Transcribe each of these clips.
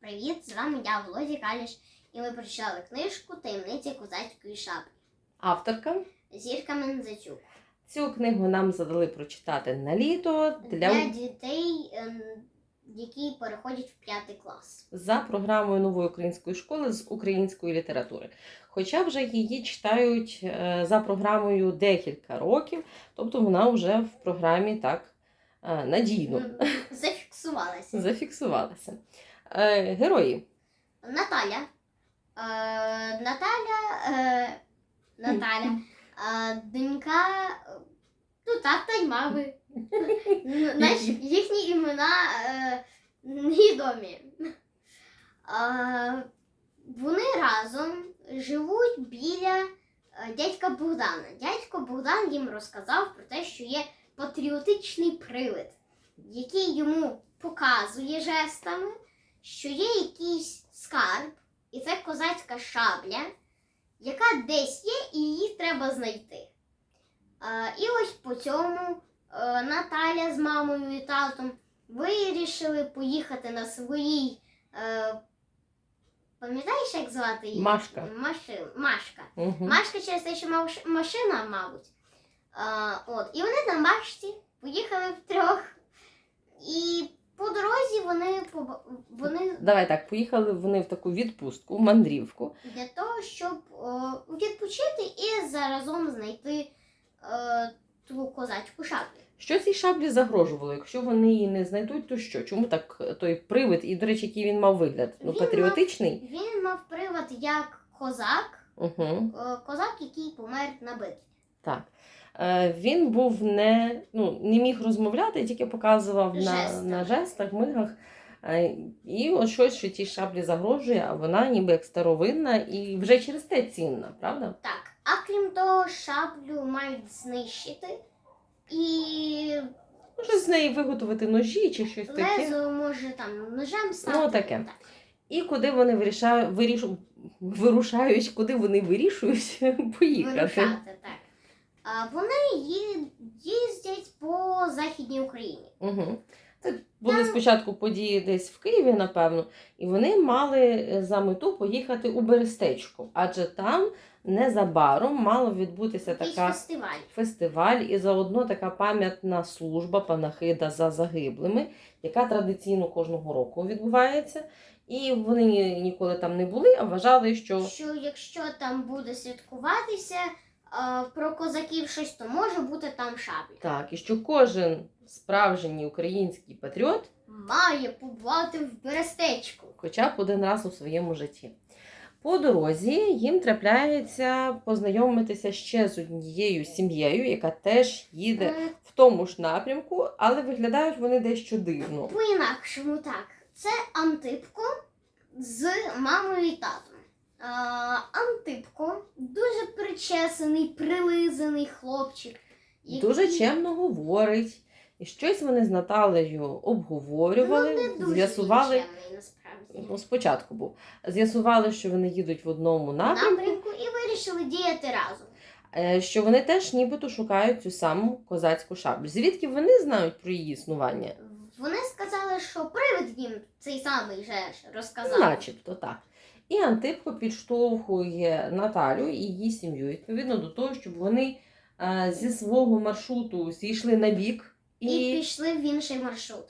Привіт, з вами я, Володя Каліш, і ми прочитали книжку Таємниці козацької шаблі. Авторка. Зірка Мензацюк. Цю книгу нам задали прочитати на літо Для, для дітей, ем, які переходять в п'ятий клас. за програмою нової української школи з української літератури. Хоча вже її читають е, за програмою декілька років, тобто вона вже в програмі так е, надійно Зафіксувалася. зафіксувалася. Е, Герої. Наталя. Е, Наталя. Е, Наталя. Е, донька. Ну, тата й мами. Ну, Наші, їхні імена е, невідомі. Е, вони разом живуть біля е, дядька Богдана. Дядько Богдан їм розказав про те, що є патріотичний привид, який йому показує жестами, що є якийсь скарб, і це козацька шабля, яка десь є, і її треба знайти. І ось по цьому е, Наталя з мамою і татом вирішили поїхати на своїй. Е, пам'ятаєш, як звати її? Машка. Машин, Машка. Угу. Машка через те, що маш- машина, мабуть. А, от. І вони на машці поїхали втрьох. І по дорозі вони, поба- вони Давай так, поїхали вони в таку відпустку, в мандрівку. для того, щоб о, відпочити і заразом знайти е, ту козацьку шаблю. Що цій шаблі загрожувало? Якщо вони її не знайдуть, то що? Чому так е, той привид? І, до речі, який він мав вигляд? Ну, Він патріотичний? Він мав привод як козак, Угу. е, козак, який помер на битві. Так. Е, Він був не, ну, не міг розмовляти, тільки показував на, на жестах, мигах. Е, І от щось, що тій шаблі загрожує, а вона ніби як старовинна і вже через те цінна, правда? Так, а крім того, шаблю мають знищити. І Може з неї виготовити ножі чи щось таке. лезо може там ножем стати. Ну, таке. Так. І куди вони вирішають, вирішу, вирушають, куди вони вирішують поїхати. Вирушати, так. Вони їздять по Західній Україні. Угу. Це були спочатку події десь в Києві, напевно, і вони мали е, за мету поїхати у Берестечко, адже там незабаром мало відбутися Якийсь така фестиваль. фестиваль і заодно така пам'ятна служба панахида за загиблими, яка традиційно кожного року відбувається. І вони ніколи там не були, а вважали, що Що якщо там буде святкуватися про козаків щось, то може бути там шабля. так, і що кожен справжній український патріот Має побувати в Берестечку. хоча б один раз у своєму житті. По дорозі їм трапляється познайомитися ще з однією сім'єю, яка теж їде Е, в тому ж напрямку, але виглядають вони дещо дивно. По-інакшому так. Це Антипко з мамою і татом. Антипко дуже причесаний, прилизаний хлопчик. який- Дуже чемно говорить. І щось вони з Наталею обговорювали, Ну, з'ясували. Ну, спочатку був. З'ясували, що вони їдуть в одному напрямку, напрямку і вирішили діяти разом. е, що вони теж нібито шукають цю саму козацьку шаблю. Звідки вони знають про її існування? Вони сказали, що привид їм цей самий же розказав. Начебто так. І Антипко підштовхує Наталю і її сім'ю відповідно до того, щоб вони е, зі свого маршруту зійшли на бік І і пішли в інший маршрут.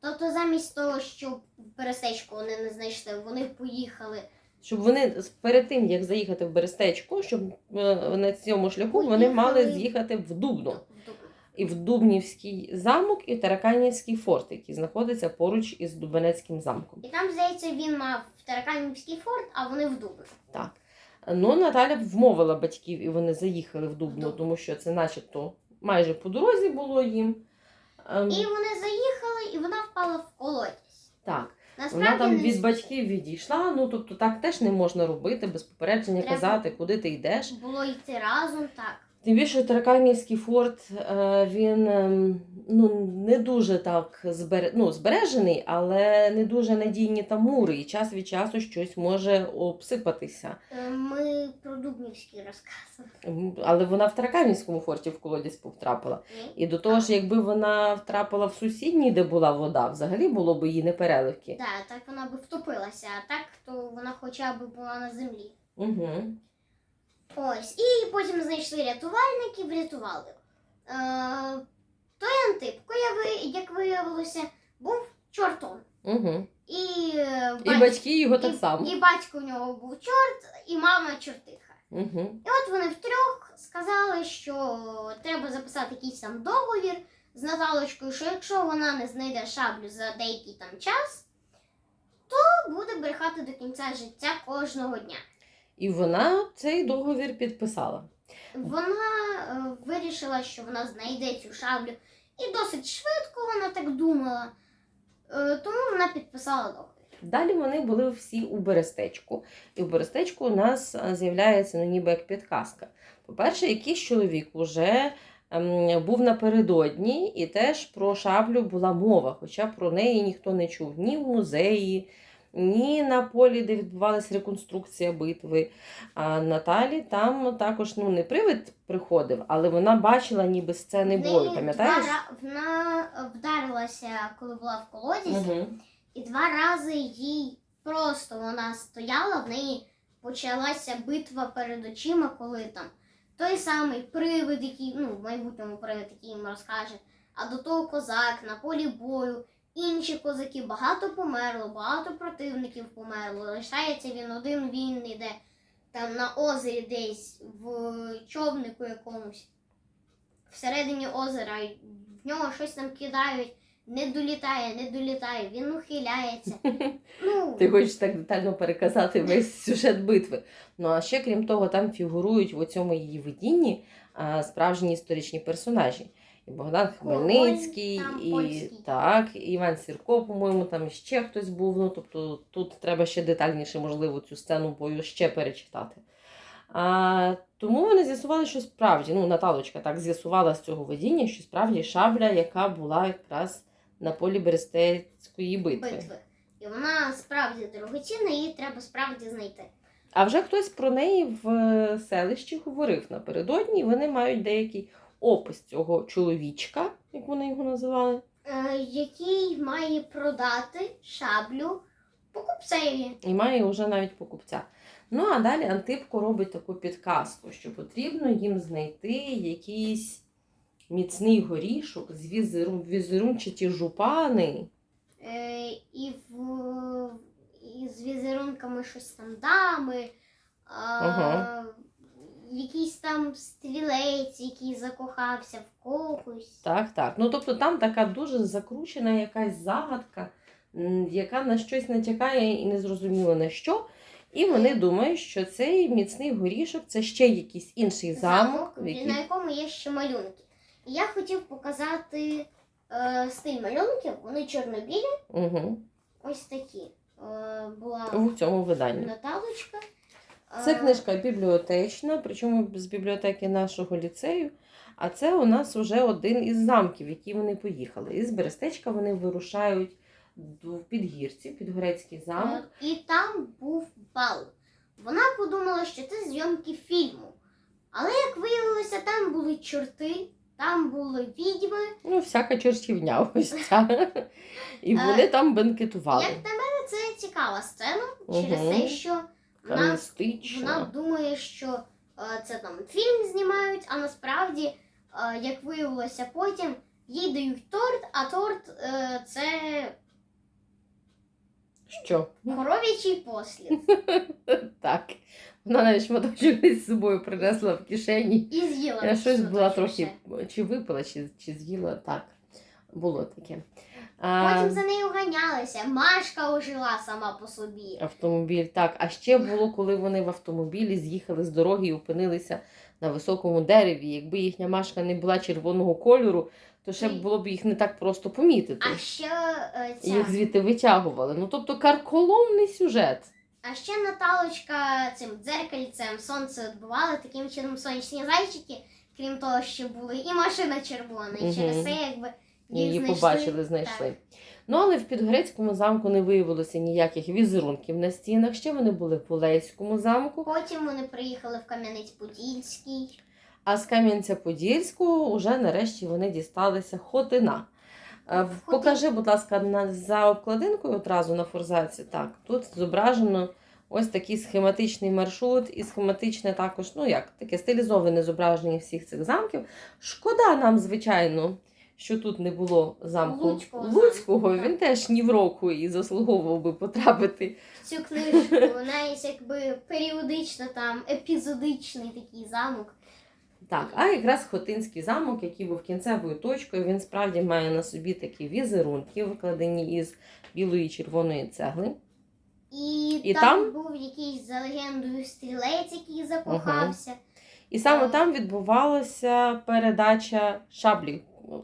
Тобто, замість того, щоб перестечку вони не знайшли, вони поїхали. щоб вони перед тим, як заїхати в Берестечко, щоб е, на цьому шляху вони мали з'їхати в Дубно. В. І в Дубнівський замок, і Тараканівський форт, який знаходиться поруч із Дубенецьким замком. І там, здається, він мав Тараканівський форт, а вони в Дубно. Так. Ну, Наталя вмовила батьків, і вони заїхали в Дубно, Дубно. тому що це начебто майже по дорозі було їм. Ем, І вони заїхали, і вона впала в колодязь. Так, Насправді вона там не від батьків відійшла. Ну тобто так теж не можна робити, без попередження Треба. казати, куди ти йдеш. було йти разом, так. Тим більше Тараканівський форт е, він ем, ну, не дуже так збере... ну, збережений, але не дуже надійні там мури, і час від часу щось може обсипатися. Е, Ми про Дубнівський розказували. Але вона в Тараканівському форті в колодязь потрапила. І до того ж, якби вона втрапила в сусідній, де була вода, взагалі було б її непереливки. Так, так вона би втопилася, а так то вона хоча б була на землі. Угу. Ось, і потім знайшли рятувальників, врятували. Е, той Антипко, як виявилося, був чортом. Угу. І, е, І батьки його так і- само. І батько у нього був чорт, і мама чортиха. Угу. І от вони втрьох сказали, що треба записати якийсь там договір з Наталочкою, що якщо вона не знайде шаблю за деякий там час, то буде брехати до кінця життя кожного дня. І вона цей договір підписала. Вона е, вирішила, що вона знайде цю шаблю, і досить швидко вона так думала. Е, тому вона підписала договір. Далі вони були всі у Берестечку. І в Берестечку у нас з'являється ну, ніби як підказка. По-перше, якийсь чоловік уже ем, був напередодні, і теж про шаблю була мова, хоча про неї ніхто не чув ні в музеї, ні на полі, де відбувалася реконструкція битви. А Наталі там також ну, не привид приходив, але вона бачила ніби сцени бою, пам'ятаєш? Вона вдарилася, коли була в колодязі, Угу. і два рази їй просто вона стояла, в неї почалася битва перед очима, коли там той самий привид, який, ну, в майбутньому привид, який їм розкаже, а до того козак на полі бою, інші козаки, багато померло, багато противників померло. Лишається він один він іде там на озері десь в човнику якомусь. Всередині озера в нього щось там кидають, не долітає, не долітає, він ухиляється. Ну, Ти хочеш так детально переказати весь сюжет битви. Ну а ще крім того, там фігурують в цьому її видінні а, справжні історичні персонажі. І Богдан Король Хмельницький, там і польський. так, і Іван Сірко, по-моєму, там ще хтось був. Ну, тобто тут треба ще детальніше, можливо, цю сцену бою ще перечитати. А, тому вони з'ясували, що справді, ну, Наталочка так з'ясувала з цього видіння, що справді шабля, яка була якраз на полі Берестецької битви. битви. І вона справді дорогоцінна, її треба справді знайти. А вже хтось про неї в селищі говорив напередодні. і Вони мають деякий опис цього чоловічка, як вони його називали. Е, який має продати шаблю покупцеві. І має вже навіть покупця. Ну а далі Антипко робить таку підказку, що потрібно їм знайти якийсь міцний горішок з візерун, візерунчаті жупани. Е, і, в, і з візерунками щось там дами. А, Ага. Якийсь там стрілець, який закохався в когось. Так, так. Ну тобто там така дуже закручена якась загадка, яка на щось натякає і не зрозуміло на що. І вони думають, що цей міцний горішок це ще якийсь інший замок, в який... на якому є ще малюнки. І я хотів показати е, стиль малюнків. Вони чорно-білі, угу. ось такі. Е, була в цьому виданні. Наталочка. Це Е, книжка бібліотечна, причому з бібліотеки нашого ліцею. А це у нас вже один із замків, в які вони поїхали. Із Берестечка вони вирушають до- в Підгірці, Підгорецький замок. Е, І там був бал. Вона подумала, що це зйомки фільму. Але як виявилося, там були чорти, там були відьми. Ну, всяка чортівня ось ця. І вони там бенкетували. Як на мене, це цікава сцена через те, що Така вона, думає, що е, це там фільм знімають, а насправді, е, як виявилося потім, їй дають торт, а торт е, це Що? коров'ячий послід. Так. Вона навіть шматочок з собою принесла в кишені. І з'їла. Я щось була шматочок трохи ще. чи випила, чи, чи з'їла. Так, було таке. Потім за нею ганялися. Машка ожила сама по собі. Автомобіль, так. А ще було, коли вони в автомобілі з'їхали з дороги і опинилися на високому дереві. Якби їхня машка не була червоного кольору, то ще б було б їх не так просто помітити. А ще е, ця, Їх звідти витягували. Ну тобто карколомний сюжет. а ще Наталочка цим дзеркальцем сонце відбивали, таким чином сонячні зайчики крім того, що були і машина червона, і через це якби Її знайшли. побачили, знайшли. Ну, але в Підгорецькому замку не виявилося ніяких візерунків на стінах. Ще вони були в Олеському замку, Потім вони приїхали в Кам'янець-Подільський. а з Кам'янця-Подільського вже нарешті вони дісталися Хотина. Е, Хотин- Покажи, будь ласка, на, за обкладинкою одразу на форзаці. Так, тут зображено ось такий схематичний маршрут і схематичне також, ну як, таке стилізоване зображення всіх цих замків. Шкода нам, звичайно, що тут не було замку Луцького Луцького. замку, Він теж ні в року і заслуговував би потрапити. Цю книжку навіть якби періодично там епізодичний такий замок. Так, а якраз Хотинський замок, який був кінцевою точкою, він справді має на собі такі візерунки, викладені із білої і червоної цегли. І, І там, там? був якийсь за легендою стрілець, який закохався. І саме там відбувалася передача шаблі.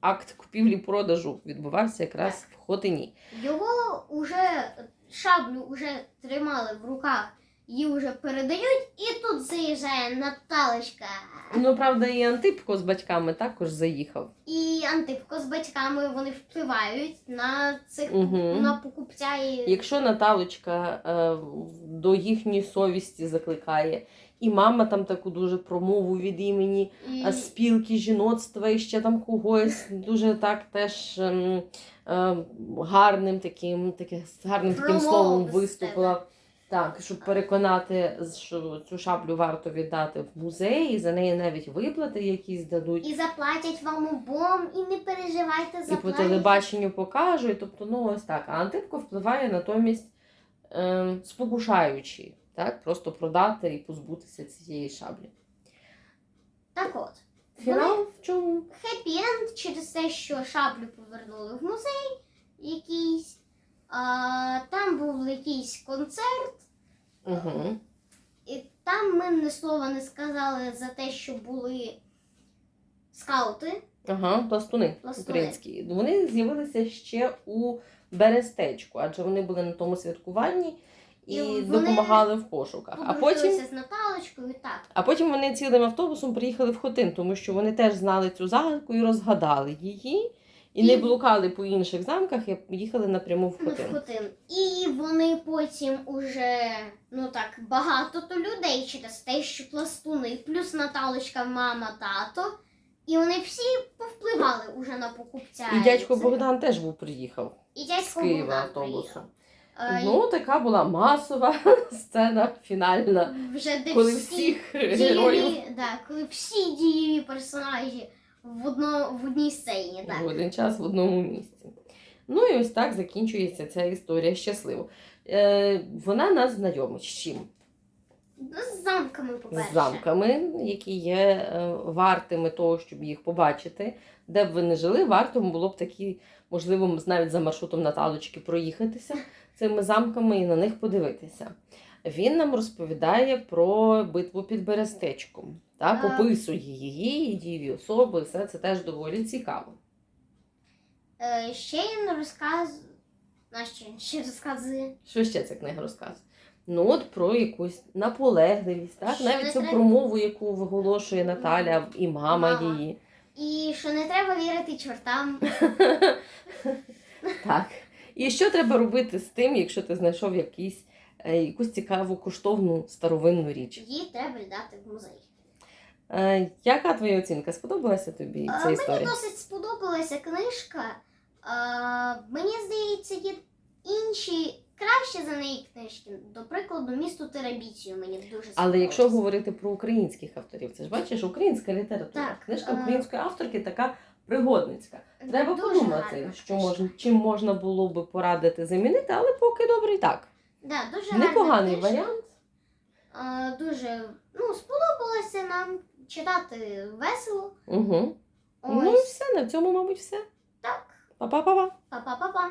Акт купівлі-продажу відбувався якраз в Хотині. Його уже шаблю вже тримали в руках, її вже передають, і тут заїжджає Наталочка. Ну, правда, і Антипко з батьками також заїхав. І Антипко з батьками вони впливають на цих Мгм. на покупця і Якщо Наталочка е, до їхньої совісті закликає, і мама там таку дуже промову від імені і... спілки жіноцтва і ще там когось дуже так теж ем, ем, гарним таким, таке, гарним таким словом виступила. Так, щоб переконати, що цю шаблю варто віддати в музей, і за неї навіть виплати якісь дадуть. і заплатять вам обом, і не переживайте, І по телебаченню покажуть. Тобто, ну ось так. А Антипко впливає натомість ем, спокушаючи, так? Просто продати і позбутися цієї шаблі. Так от. Фінал в чому? Хеппі-енд через те, що шаблю повернули в музей якийсь. А, там був якийсь концерт, Угу. і там ми ні слова не сказали за те, що були скаути. Ага, пластуни, Пластуни. українські. Вони з'явилися ще у Берестечку, адже вони були на тому святкуванні і, І вони допомагали в пошуках. А потім, з Наталочкою, так. а потім вони цілим автобусом приїхали в Хотин, тому що вони теж знали цю загадку і розгадали її, і, не блукали по інших замках, і їхали напряму в Ну, в Хотин. Хотин. І вони потім уже ну так багато то людей через те, що пластуни, плюс Наталочка, мама, тато. І вони всі повпливали уже на покупця. І дядько Богдан теж був приїхав і з Києва Богдан автобусом. приїхав. Ну, така була масова сцена фінальна, вже де коли всі всіх героїв дієві, да, коли всі дієві персонажі в, одно, в одній сцені. Так. в один час в одному місці. Ну і ось так закінчується ця історія щасливо. Е, вона нас знайомить з чим? Ну, з замками, по-перше. З замками, які є е, вартими того, щоб їх побачити. Де б ви не жили, варто було б такі, можливо, навіть за маршрутом Наталочки проїхатися цими замками і на них подивитися. Він нам розповідає про битву під Берестечком, так, описує її, дієві особи, все це теж доволі цікаво. Е, ще він. Ще розказує? Що ще ця книга розказує? Ну, от про якусь наполегливість, так? Що Навіть цю треба- промову, яку виголошує Наталя і мама, Мама. її. І що не треба вірити чортам. Так. І що треба робити з тим, якщо ти знайшов якийсь, е, якусь цікаву коштовну старовинну річ? Її треба віддати в музей. Е, яка твоя оцінка? Сподобалася тобі Е, ця Мені досить сподобалася книжка. Е, Мені здається, є інші краще за неї книжки. До прикладу, місто Терабіцію мені дуже сподобалося. Але якщо говорити про українських авторів, це ж бачиш, українська література. Так, Книжка е, української авторки така пригодницька. Треба Дуже подумати, гарна що можна, чим можна було би порадити замінити, але поки добре і так. Да, дуже гарна Непоганий книжка. варіант. Е, Дуже ну, сподобалося нам читати весело. Угу. Ну і все, на цьому, мабуть, все. так. Па-па-па-па. Па-па-па-па.